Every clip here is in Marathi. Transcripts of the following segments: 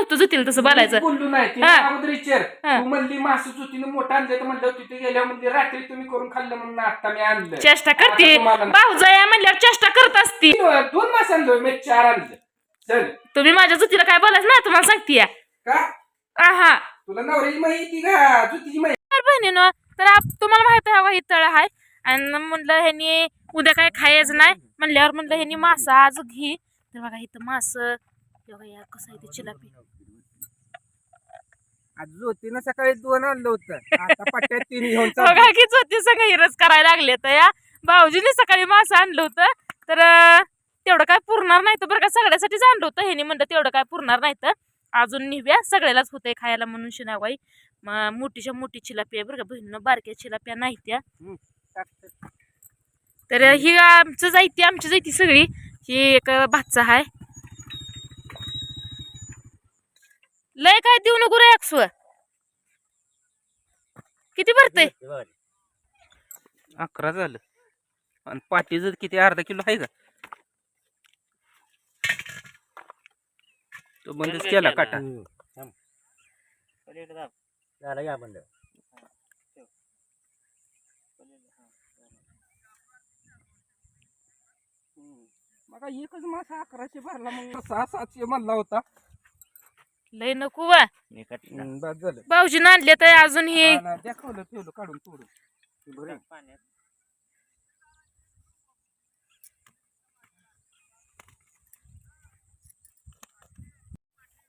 नव्हतं जुतील तसं बोलायचं. बोललो नाही ती हा. अगोदर विचार. हा. तू म्हणली मासच होती ना मोठं आणलं तर म्हणलं तिथे गेल्या म्हणजे रात्री तुम्ही करून खाल्लं म्हणून आता मी आणलं. चेष्टा करते. भाऊजाया म्हणल्यावर चेष्टा करत असती. दोन मास आणलं मी चार आणलं. चल. तुम्ही माझ्या जुतीला काय बोलायचं ना तुम्हाला सांगते का? आहा तुला नवऱ्याची माहिती का? जुतीची माहिती. तर बहिणीनं तर आप- तुम्हाला माहीत आहे हवा ही तळ आहे. आणि म्हणलं ह्यांनी उद्या काय खायचं नाही. म्हणल्यावर म्हणलं ह्यांनी मासा आज घे. तर बघा इथं मास. बघा या कसं आहे ते चिलापी. आज ज्योतीनं सकाळी दोन आणलं होतं. आता पट्ट्यात तीन घेऊन बघा की होती सगळं हिरच करायला लागले तर या. भाऊजीने सकाळी मासं आणलं होतं. तर अं, तेवढं काय पुरणार नाही तर बरं का? सगळ्यासाठीच आणलं होतं. ह्यांनी म्हणलं तेवढं काय पुरणार नाही तर अजून निव्या सगळ्यालाच होतंय खायला म्हणून शिनाबाई. म- मोठीच्या मोठी चिलापी आहे बरं का? बहिणीनं बारक्या चिलाप्या नाही त्या तर ही आमचं जायती आमची जायती सगळी. ही एक भातचा आहे लय काय देऊ नको रे अक्सव किती भरतय? अकरा झालं. आणि पाटीचं किती अर्धा किलो आहे का? तो बंदच केला काटा. झालं का बंद. मग एकच मासा अकराशे भरला मग सहा सातशे म्हणला होता. लय नको वा. मी कटला हम्म, बस झालं. भाऊजीनं आणले तर अजून हे हा ना, दाखवलं ठेवलं काढून पाण्यात.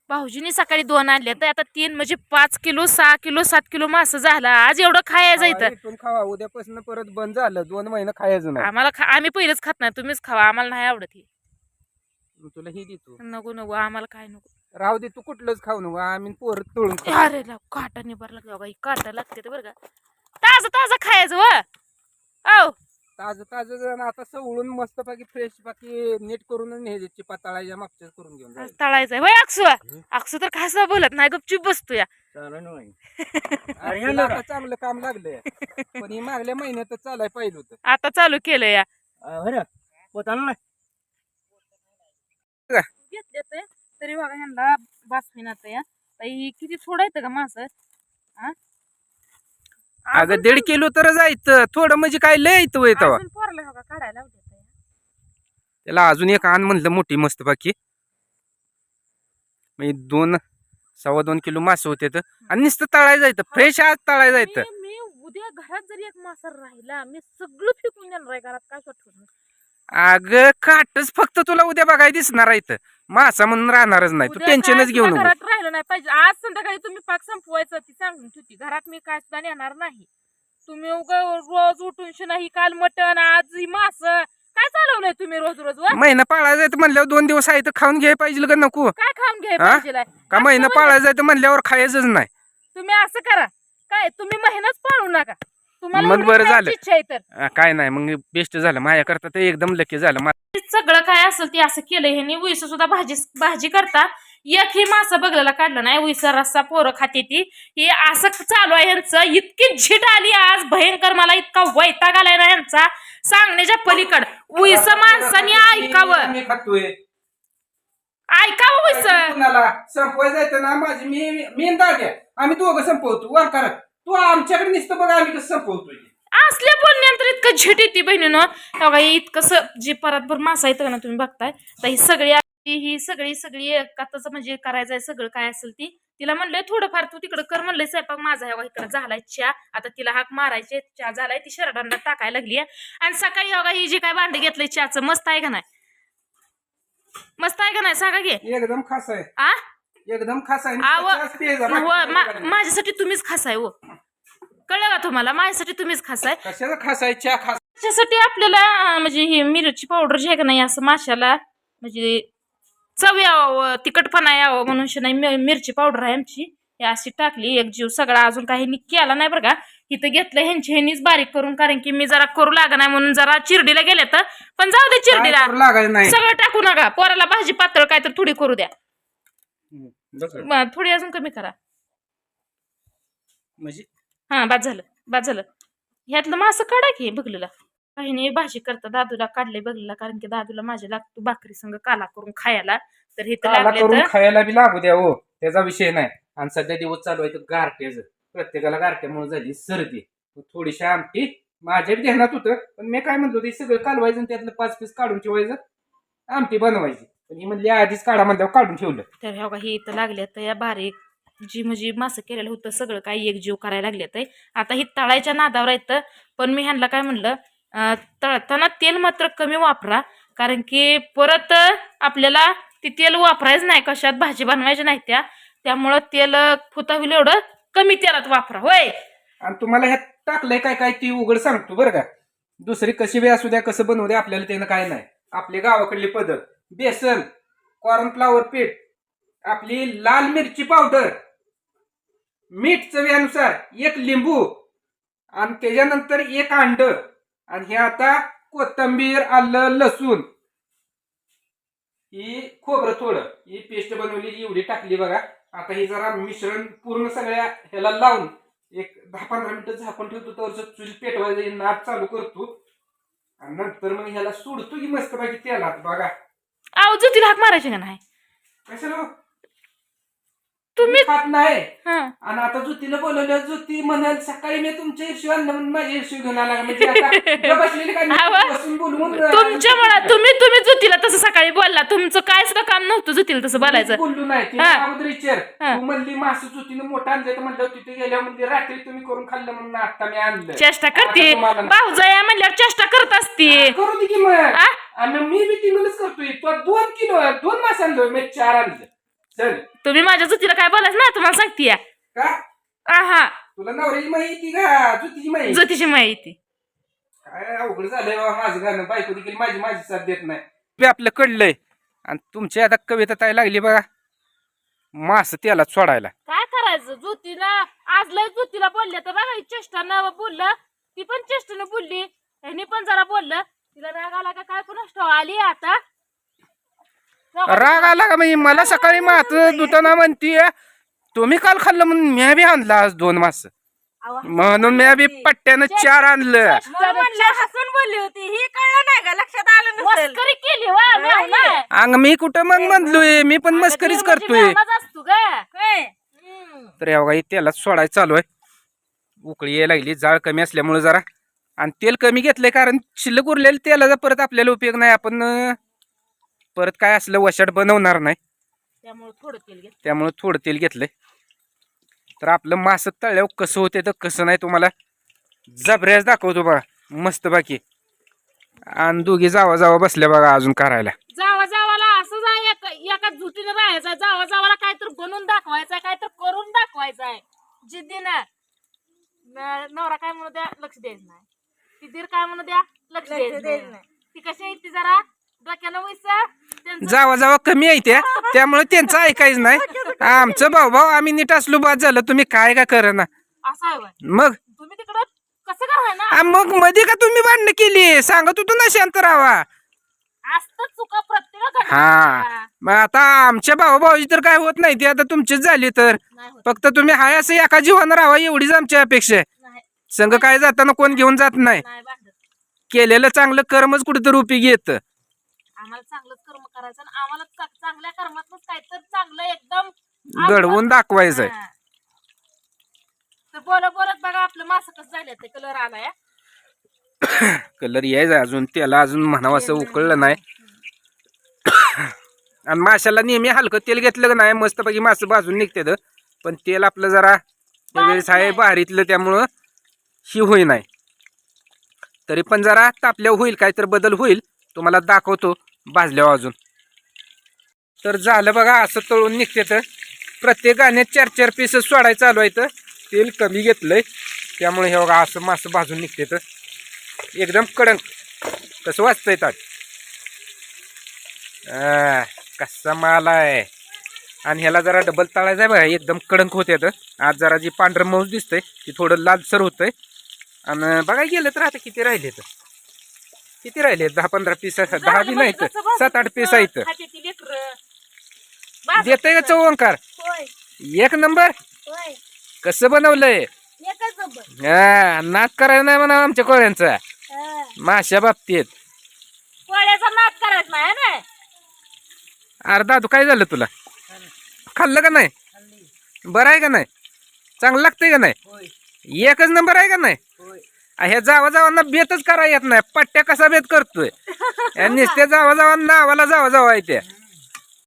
भाऊजीने सकाळी दोन आणले तर आता तीन म्हणजे पाच किलो सहा किलो सात किलो मासं झालं. आज एवढं खायचं खावा, इथं. इथून खावा. उद्यापासून परत बंद झालं. दोन महिने खायचं नाही. आम्हाला खा आम्ही पहिलेच खात नाही. तुम्हीच खावा. आम्हाला नाही आवडत हे. तुला ही देतो. नको नको. आम्हाला काय नको. राहू दे तू कुठलंच खाऊ नको आम्ही पोर तोडून खाऊ. अरे लाव काटा निभार लागला काटा लागते बरं का. ताजं ताजं खायचं व औ. ताजं ताजं जण आता सवळून मस्त पैकी फ्रेश बाकी नीट करून न्यायची पाताळाच्या मागच्या करून घेऊन जायचं. तळायचंय वय अक्षू? अक्षू तर खासा बोलत नाही गपचूप बसतो या अरे तुला आता चांगलं काम लागलंय. पण हे मागल्या महिन्यातच चालाय पाहिजे होतं. आता चालू केलं या. बरं पोताना नाही घेतले ते तरी बघा ह्यांना बास होईनात या ताई किती सोडायचं का मासं? हा? अगं दीड किलो तर जायचं थोडं म्हणजे काय लय येतं वय तेव्हा अजून पोराला हो का काढायला लावले आता या. त्याला अजून एक आण म्हणलं मोठी मस्त बाकी. म्हणजे दोन सव्वा दोन किलो मासे होते तर. आणि नुसतं तळाय जायचं फ्रेश आज तळाय जायचं मी मी उद्या घरात जरी एक मासा राहिला मी सगळं फेकून देणार आहे घरात काय अगं काटच फक्त तुला उद्या बघायला दिसणार आहे इथं. मासा म्हणून राहणारच नाही. तू उद्या टेन्शनच काय घेऊ सुद्धा नको घरात राहिलं नाही पाहिजे. आज संध्याकाळी तुम्ही पाक संपवायचं ती सांगून ठेवती. घरात मी काय सुद्धा नेणार नाही. तुम्ही उगा रोज उठून नाही काल मटण आज ही मास. काय चालवलंय तुम्ही रोज रोज व? महिना पाळायला जायचं म्हणल्यावर दोन दिवस आहे तर खाऊन घ्यायला पाहिजे का नको? काय खाऊन घ्याय हा? पाहिजे? का महिना म्हणजे पाळायला जायचं म्हणल्यावर खायचंच नाही. तुम्ही असं करा. काय तुम्ही मेहनत पाळू नका. तुम्हाला मग बरं झालं. इच्छा आहे तर? आ, काय नाही मग बेस्ट झालं. माझ्याकरता ते एकदम लकी झालं. मा- सगळं काय असेल ते असं केलं ह्यांनी. उईस सुद्धा भाजी भाजी करता एक ही मासा बघलेला काढलं नाही. उईसा रस्सा पोरं खाते ती. हे असं चालू आहे यांचं इतकी झिट आली आज. भयंकर मला इतका वैताग आलाय ना यांचा सांगण्याच्या पलीकड. उईस माणसाने ऐकावं. मी खातोय. ऐकावं उईस? कुणाला? जायचं ना माझी मी मी आणि दाद्या आम्ही दोघं संपवतो. वर कर. तू आमच्याकडे नुसतं बघा आम्ही कसं संपवतोय असल्या बोलण्यानंतर इतकं झिट येते बहिणीनं? बघा हे इतकं स- जे परतभर मासा येतं ना तुम्ही बघताय. तर ही सगळी ही ही सगळी सगळी एकातच म्हणजे करायचं आहे सगळं काय असेल ती तिला म्हणलंय थोडंफार तू तिकडं कर म्हणलंय स्वयंपाक माझा ह्या इकडं झालाय चहा. आता तिला हाक मारायचे चहा झालाय ती शरडांना टाकायला लागली आणि सकाळी बघा ही जी काय भांडे घेतलंय चहाचं मस्त आहे का नाही? मस्त आहे का नाही? सांगा घे एकदम खास आहे. आ? एकदम खास आहे आव करायचं नाही. माझ्यासाठी तुम्हीच खासाय हो. कळलं का तुम्हाला? माझ्यासाठी तुम्हीच खासाय कशाचा खास आहे? चहा खास त्याच्यासाठी आपल्याला म्हणजे ही मिरची पावडर जी आहे का नाही असं माशाला म्हणजे चव यावं तिखटपणा यावं म्हणून नाही मिरची पावडर आहे आमची. ही अशी टाकली एक जीव सगळा अजून काही नि केला नाही बरं का. इथं घेतलं ह्यांची ह्यांनीच बारीक करून कारण की मी जरा करू लागा नाही म्हणून जरा चिरडीला गेले तर. पण जाऊ दे चिरडीला. सगळं टाकू नका. पोराला भाजी पातळ काय तर थोडी करू द्या. म, थोडी अजून कमी करा. म्हणजे? हा बाद झालं बाद झालं. ह्यातलं मासं काढा की बघलेला. काही नाही भाजी करता दादूला काढले बघलेला कारण की दादूला माझ्या लागतो भाकरी संग काला करून खायला. तर हे तर काला लागले करून तर खायला बी लागू द्या हो त्याचा विषय नाही. आणि सध्या दिवस चालू आहे तर गारठ्याचं प्रत्येकाला गारठ्यामुळे झाली सर्दी. थोडीशी आमटी माझ्या बी ध्यानात होतं. पण मी काय म्हणतो ते सगळं कालवायचं आणि त्यातलं पाच पीस काढून ठेवायचं. आमटी बनवायची. पण ही म्हणली आधीच काढा म्हणल्यावर काढून ठेवलं. तर ह्या ही इथं लागल्या तर या बारीक जी म्हणजे मासं केलेलं होतं सगळं काही एक जीव करायला लागले तर आता ही तळायच्या नादावर येतं पण मी ह्यांना काय म्हणलं तळताना तेल मात्र कमी वापरा कारण की परत आपल्याला ते तेल वापरायचं नाही कशात भाजी बनवायची नाही त्या त्यामुळं तेल फुता होईल एवढं कमी तेलात वापरा होय. आणि तुम्हाला ह्यात टाकलंय काय काय ती उघड सांगतो बरं का. दुसरी कशी बी असू द्या कसं बनवू द्या आपल्याला त्यानं काय नाही. आपली गावाकडली पद्धत. बेसन कॉर्नफ्लावर पीठ आपली लाल मिरची पावडर मीठ चवीनुसार एक लिंबू आणि त्याच्यानंतर एक अंड आणि हे आता कोथंबीर आलं लसूण. ही खोबरं थोडं ही पेस्ट बनवलेली एवढी टाकली बघा. आता ही जरा मिश्रण पूर्ण सगळ्या ह्याला लावून एक दहा पंधरा मिनिटं झाकून ठेवतो तर चुल पेटवायचं नाद चालू करतो. आणि नंतर मग ह्याला सोडतो की मस्त पाहिजे तेलात बघा. आव जुतीला हाक मारायची का नाही कशाला? तुम्ही खात नाही हं. आणि आता ज्योतीला बोलवलं ज्योती म्हणाल सकाळी मी तुमच्या इर्षी आणलं म्हणून माझ्या इर्षी घेऊन आला म्हणजे आता गप्प बसलेली काय आवा. बसून बोलवून तुमच्यामुळे तुम्ही तुम्ही जुतीला तसं सकाळी बोलला. तुमचं काय सुद्धा काम नव्हतं जुतीला तसं बोलायचं. बोललो नाही. तिने हा. अगोदर विचार. हा. तू म्हणली मासं ज्योतीनं मोठं आणलं तर म्हणलं तिथे गेल्यावर म्हणजे रात्री तुम्ही करून खाल्लं म्हणून आता मी आणलं चेष्टा करते. आता तुम्हाला- भाऊजया म्हणल्यावर चेष्टा करत असते. करू दे की मग. आ? आणि मी बी करतोय. तो दोन किलो दोन मास आणलो मी चार आणलं चल. तुम्ही माझ्या जुतीला काय बोलायचं ना तुम्हाला सांगते या. का? आहा तुला नवऱ्याची माहिती का? जुतीची माहिती. ज्योतिषी माहिती. काय अवघड झालंय बाबा माझं गाणं. बायको देखील माझी माझी साथ देत नाही. ते आपलं कडलंय आणि तुमची आता कविता ताई लागली बघा. मास त्याला सोडायला. काय करायचं? ज्योतीला आज लय ज्योतीला बोलले तर बघा ही चेष्टा न बोललं. ती पण चेष्टेनं बोलली. ह्यानी पण जरा बोललं. तिला राग आला का काय पण आली आता. राग आला का म्हणजे मला सकाळी मात दुताना म्हणतीये तुम्ही काल खाल्लं म्हणून मी बी आणलं आज दोन मास. म्हणून मी बी पट्ट्यानं चार आणलं. हसून बोलली होती. ही कळलं नाही का लक्षात आलं नसेल. मस्करी केली वा नाही. नाही. अंग मी कुठं मग म्हणलोय मी पण मस्करीच करतोय. म्हणजे असतो होय. हम्म. तर बघा त्याला सोडायचं चालू आहे. उकळी यायला लागली जाळ कमी असल्यामुळे जरा. आणि तेल कमी घेतलंय कारण शिल्लक उरलेलं तेलाचा परत आपल्याला उपयोग नाही. आपण अं, परत काय असलं वशाट बनवणार नाही. त्यामुळे थोडं तेल घे त्यामुळे थोडं तेल घेतलंय. तर आपलं मास तळल्यावर कसं होते तर कसं नाही तुम्हाला जबऱ्याच दाखवतो बघा. मस्त बाकी. आणि दोघी जावा जावा बसल्या बघा अजून करायला. जावा जावाला असं जा एका झुटीने राहायचं. जावा जावाला काय तर बनवून दाखवायचं काय तर करून दाखवायचंय जिद्दीनं. न- नवरा काय म्हणू द्या? लक्ष द्यायचं नाही. ती दीर काय म्हणू द्या? लक्ष लक्ष द्यायचं द्यायचं नाही. ती कशी आहे ती जरा? डोक्यानं वैसा? त्यांचं जावा जावा कमी आहे त्या त्यामुळे त्यांचं ऐकायचं नाही. आमचं भाऊ भाऊ आम्ही नीट असलो बाद झालं. तुम्ही काय का कर ना असं आहे व्हय. मग? तुम्ही तिकडं कसं कराय ना आ, मग मध्ये का तुम्ही भांडणं केली? सांगत होतो ना शांत राहावा. असतं चुका प्रत्येक हा. मग आता आमच्या भाऊ भाऊची तर काय होत नाही. ती आता तुमचीच झाली तर. नाही होत. फक्त तुम्ही हाय असं एका जीवानं राहावा एवढीच आमची अपेक्षा आहे. नाही. संघ काय जाताना कोण घेऊन जात नाही. नाही भांडत. केलेलं चांगलं कर्मच कुठेतरी उपयोगी येतं. आम्हाला चांगलंच कर्म करायचं आणि आम्हाला चा- चांगल्या कर्मातच काय तर चांगलं एकदम घडवून दाखवायचंय. हा. तर बोलत बोलत बघा आपलं मास कसं झालं ते कलर आलाय. कलर यायचा अजून त्याला अजून म्हणावं असं उकळलं नाही. आणि माशाला नेहमी हलकं तेल घेतलं का नाही मस्तपैकी मासं भाजून निघते पण तेल आपलं जरा त्यावेळेस आहे नाही. भारीतलं त्यामुळं ही होई नाही तरी पण जरा तापल्या होईल काहीतरी बदल होईल. तुम्हाला दाखवतो. भाजल्यावर अजून. तर झालं बघा असं तळून निघते तर. प्रत्येक गाण्यात चार चार पीसच सोडायचं चालू आहे तर. तेल कमी घेतलंय. त्यामुळे हे बघा असं मासं भाजून निघते तर. एकदम कडंक. कसं वाचतंय ताट? कसा माल आहे? आणि ह्याला जरा डबल ताळायचा आहे बघा एकदम कडंक होते तर. आज जरा जी पांढरं मऊस दिसतंय ती थोडं लालसर होतंय. आणि बघा गेलं तर आता किती राहिले तर. किती राहिले? दहा पंधरा पीस दहा बी नाही सात आठ पीस आहेत. देतंय का चौंकार होय. एक नंबर? कसं बनवलंय? हा नाक करायला नाही म्हणा आमच्या कोळ्यांचा. हा. माशा बाबतीत. पोळ्याचा नाद करायचा नाही ना? अरे दादू काय झालं तुला? खाल्लं का नाही? बरं आहे का नाही? चांगलं लागतंय का नाही? एकच नंबर आहे का नाही? होय जावा जावांना बेतच करा येत नाही. पट्ट्या कसा बेत करतोय? नुसत्या जावा जावा नावाला जावा जावा आहे त्या.